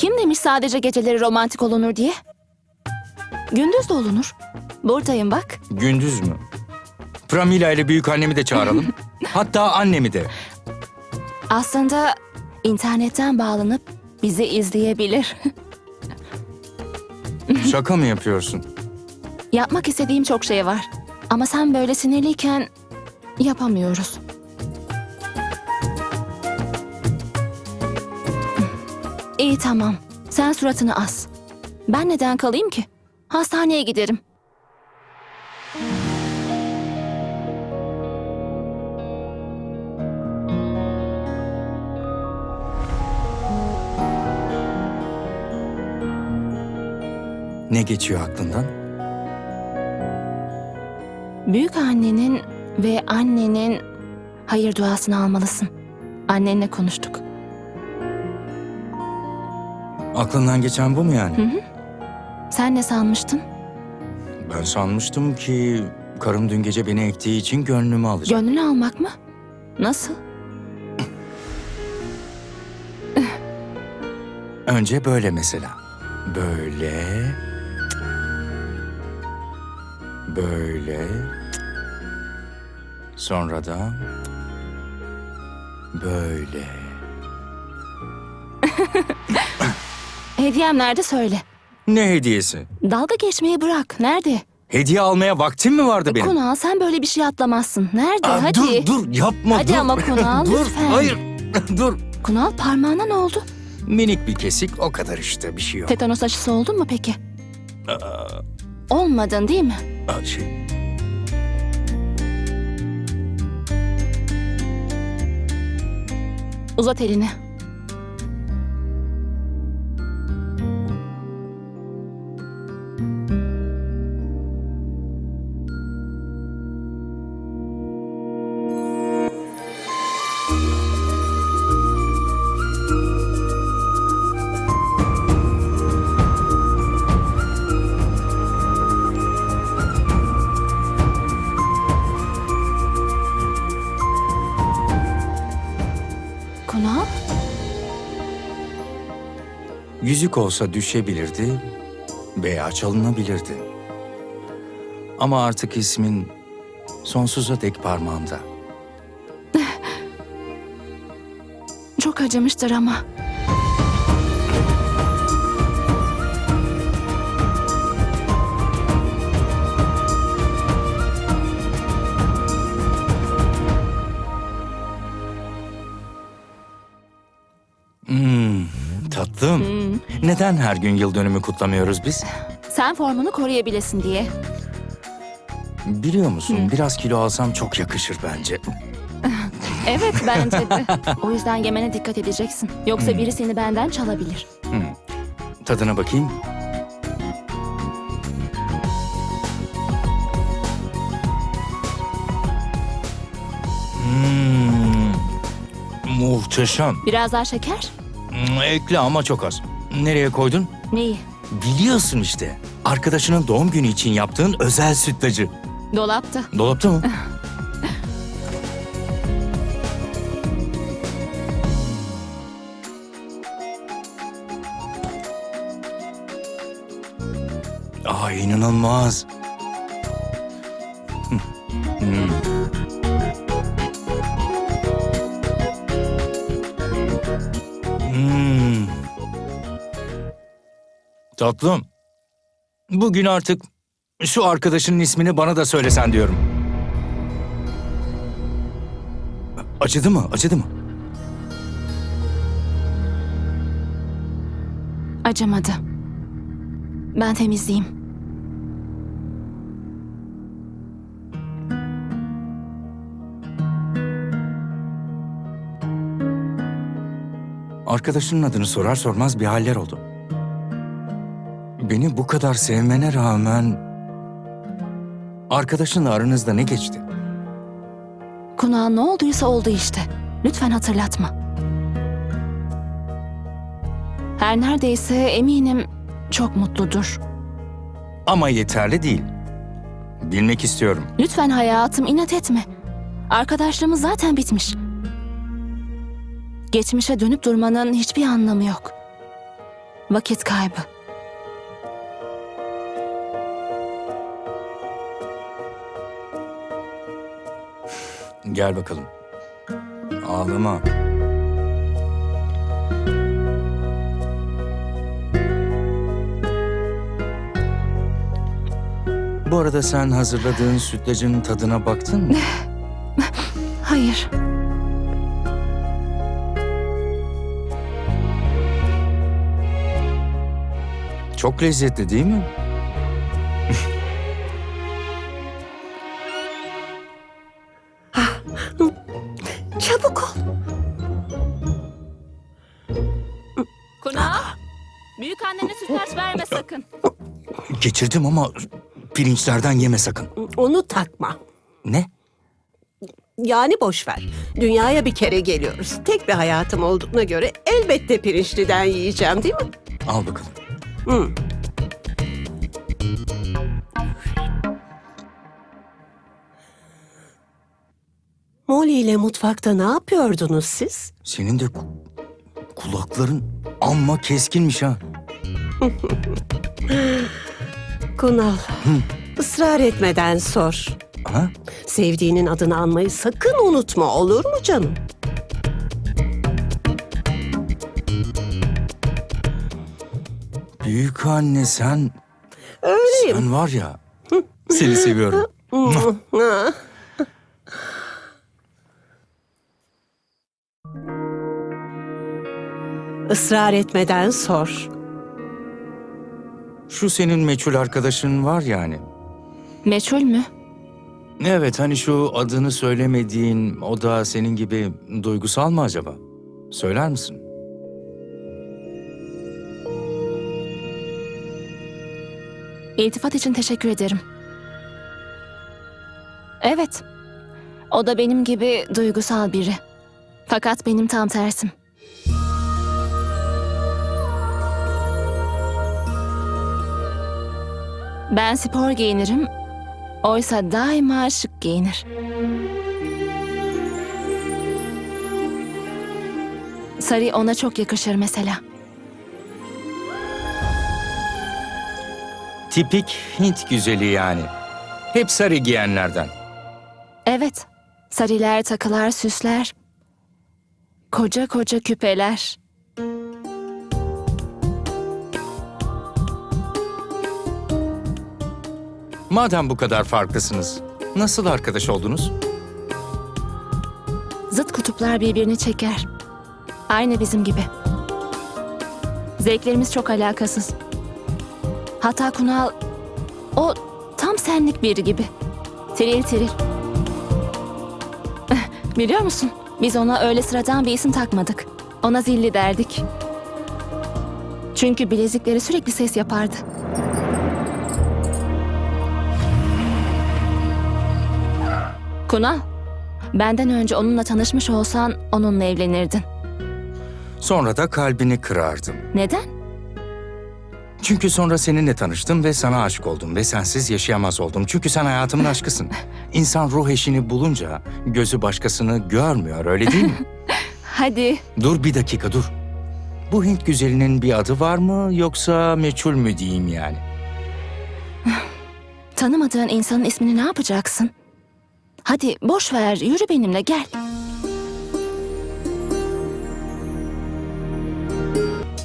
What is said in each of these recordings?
Kim demiş sadece geceleri romantik olunur diye? Gündüz de olunur. Buradayım bak. Gündüz mü? Pramila ile büyük annemi de çağıralım. Hatta annemi de. Aslında internetten bağlanıp bizi izleyebilir. Şaka mı yapıyorsun? Yapmak istediğim çok şey var. Ama sen böyle sinirliyken yapamıyoruz. İyi tamam. Sen suratını as. Ben neden kalayım ki? Hastaneye giderim. Ne geçiyor aklından? Büyük annenin ve annenin hayır duasını almalısın. Annenle konuştuk. Aklından geçen bu mu yani? Sen ne sanmıştın? Ben sanmıştım ki karım dün gece beni ektiği için gönlümü alacak. Gönlünü almak mı? Nasıl? Önce böyle mesela. Böyle. Böyle. Sonra da böyle. Hediyem nerede söyle. Ne hediyesi? Dalga geçmeyi bırak. Nerede? Hediye almaya vaktim mi vardı benim? Kunal sen böyle bir şey atlamazsın. Nerede? Aa, Hadi. Dur dur yapma Hadi dur. ama Kunal, dur, lütfen. Hayır dur. Kunal parmağına ne oldu? Minik bir kesik o kadar işte bir şey yok. Tetanos aşısı oldun mu peki? Aa, Olmadın değil mi? aa, şey. Uzat elini. Yüzük olsa düşebilirdi veya çalınabilirdi. Ama artık ismin sonsuza dek parmağımda. Çok acımıştır ama. Tatlım. Neden her gün yıl dönümü kutlamıyoruz biz? Sen formunu koruyabilesin diye. Biliyor musun biraz kilo alsam çok yakışır bence. Evet bence de. o yüzden yemene dikkat edeceksin. Yoksa biri seni benden çalabilir. Tadına bakayım. Hmm, muhteşem. Biraz daha şeker? Hmm, Ekle ama çok az. Nereye koydun? Neyi? Biliyorsun işte. Arkadaşının doğum günü için yaptığın özel sütlacı. Dolapta. Dolapta mı? Aa inanılmaz. Tatlım. Bugün artık şu arkadaşının ismini bana da söylesen diyorum. Acıdı mı? Acıdı mı? Acımadı. Ben temizleyeyim. Arkadaşının adını sorar sormaz bir haller oldu. Beni bu kadar sevmene rağmen... Arkadaşınla aranızda ne geçti? Kunal ne olduysa oldu işte. Lütfen hatırlatma. Her neredeyse eminim çok mutludur. Ama yeterli değil. Bilmek istiyorum. Lütfen hayatım inat etme. Arkadaşlığımız zaten bitmiş. Geçmişe dönüp durmanın hiçbir anlamı yok. Vakit kaybı. Gel bakalım. Ağlama. Bu arada sen hazırladığın sütlacın tadına baktın mı? Hayır. Çok lezzetli değil mi? Geçirdim ama pirinçlerden yeme sakın. Onu takma. Ne? Yani boş ver. Dünyaya bir kere geliyoruz. Tek bir hayatım olduğuna göre elbette pirinçliden yiyeceğim değil mi? Al bakalım. Hı. Molly ile mutfakta ne yapıyordunuz siz? Senin de ku- kulakların amma keskinmiş ha. Kunal, ısrar etmeden sor. Ha? Sevdiğinin adını anmayı sakın unutma olur mu canım? Büyük anne sen, Öyleyim. sen var ya. Seni seviyorum. Israr etmeden sor. Şu senin meçhul arkadaşın var yani. Meçhul mü? Evet hani şu adını söylemediğin o da senin gibi duygusal mı acaba? Söyler misin? İltifat için teşekkür ederim. Evet. O da benim gibi duygusal biri. Fakat benim tam tersim. Ben spor giyinirim. Oysa daima şık giyinir. Sarı ona çok yakışır mesela. Tipik Hint güzeli yani. Hep sarı giyenlerden. Evet. Sariler, takılar, süsler. Koca koca küpeler. Madem bu kadar farklısınız, nasıl arkadaş oldunuz? Zıt kutuplar birbirini çeker. Aynı bizim gibi. Zevklerimiz çok alakasız. Hatta Kunal, o tam senlik biri gibi. Tiril tiril. Biliyor musun? Biz ona öyle sıradan bir isim takmadık. Ona zilli derdik. Çünkü bilezikleri sürekli ses yapardı. Kunal, benden önce onunla tanışmış olsan onunla evlenirdin. Sonra da kalbini kırardım. Neden? Çünkü sonra seninle tanıştım ve sana aşık oldum ve sensiz yaşayamaz oldum. Çünkü sen hayatımın aşkısın. İnsan ruh eşini bulunca gözü başkasını görmüyor öyle değil mi? Hadi. dur bir dakika dur. Bu Hint güzelinin bir adı var mı yoksa meçhul mü diyeyim yani? Tanımadığın insanın ismini ne yapacaksın? Hadi boş ver, yürü benimle gel.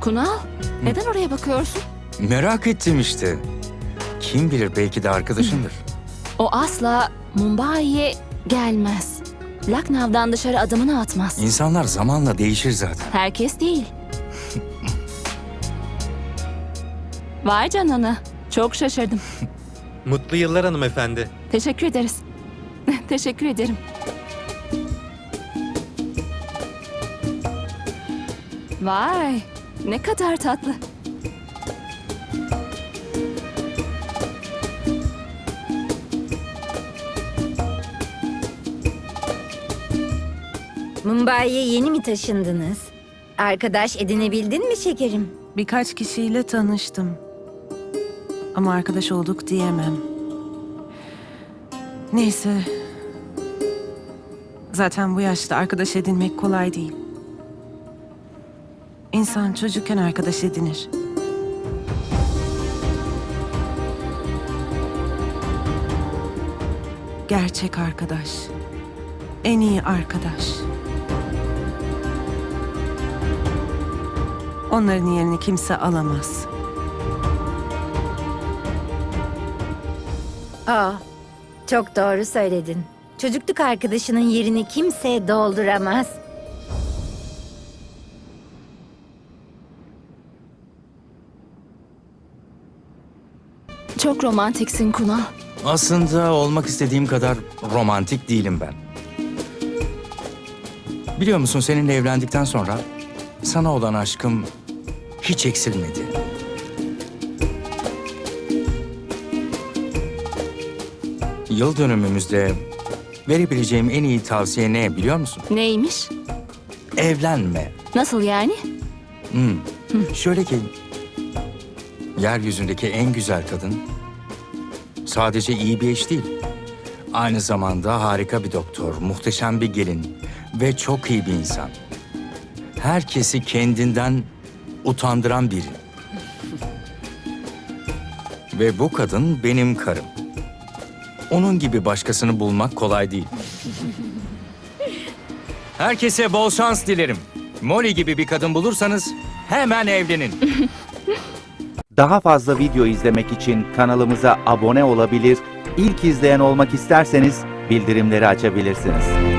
Kunal, neden oraya bakıyorsun? Merak ettim işte. Kim bilir belki de arkadaşındır. O asla Mumbai'ye gelmez. Lucknow'dan dışarı adımını atmaz. İnsanlar zamanla değişir zaten. Herkes değil. Vay canına. Çok şaşırdım. Mutlu yıllar hanımefendi. Teşekkür ederiz. Teşekkür ederim. Vay, ne kadar tatlı. Mumbai'ye yeni mi taşındınız? Arkadaş edinebildin mi şekerim? Birkaç kişiyle tanıştım. Ama arkadaş olduk diyemem. Neyse. Zaten bu yaşta arkadaş edinmek kolay değil. İnsan çocukken arkadaş edinir. Gerçek arkadaş. En iyi arkadaş. Onların yerini kimse alamaz. Aa, çok doğru söyledin. Çocukluk arkadaşının yerini kimse dolduramaz. Çok romantiksin Kunal. Aslında olmak istediğim kadar romantik değilim ben. Biliyor musun seninle evlendikten sonra sana olan aşkım hiç eksilmedi. Yıl dönümümüzde verebileceğim en iyi tavsiye ne biliyor musun? Neymiş? Evlenme. Nasıl yani? Hmm. Şöyle ki, yeryüzündeki en güzel kadın sadece iyi bir eş değil. Aynı zamanda harika bir doktor, muhteşem bir gelin ve çok iyi bir insan. Herkesi kendinden utandıran biri. Ve bu kadın benim karım. Onun gibi başkasını bulmak kolay değil. Herkese bol şans dilerim. Molly gibi bir kadın bulursanız hemen evlenin. Daha fazla video izlemek için kanalımıza abone olabilir, ilk izleyen olmak isterseniz bildirimleri açabilirsiniz.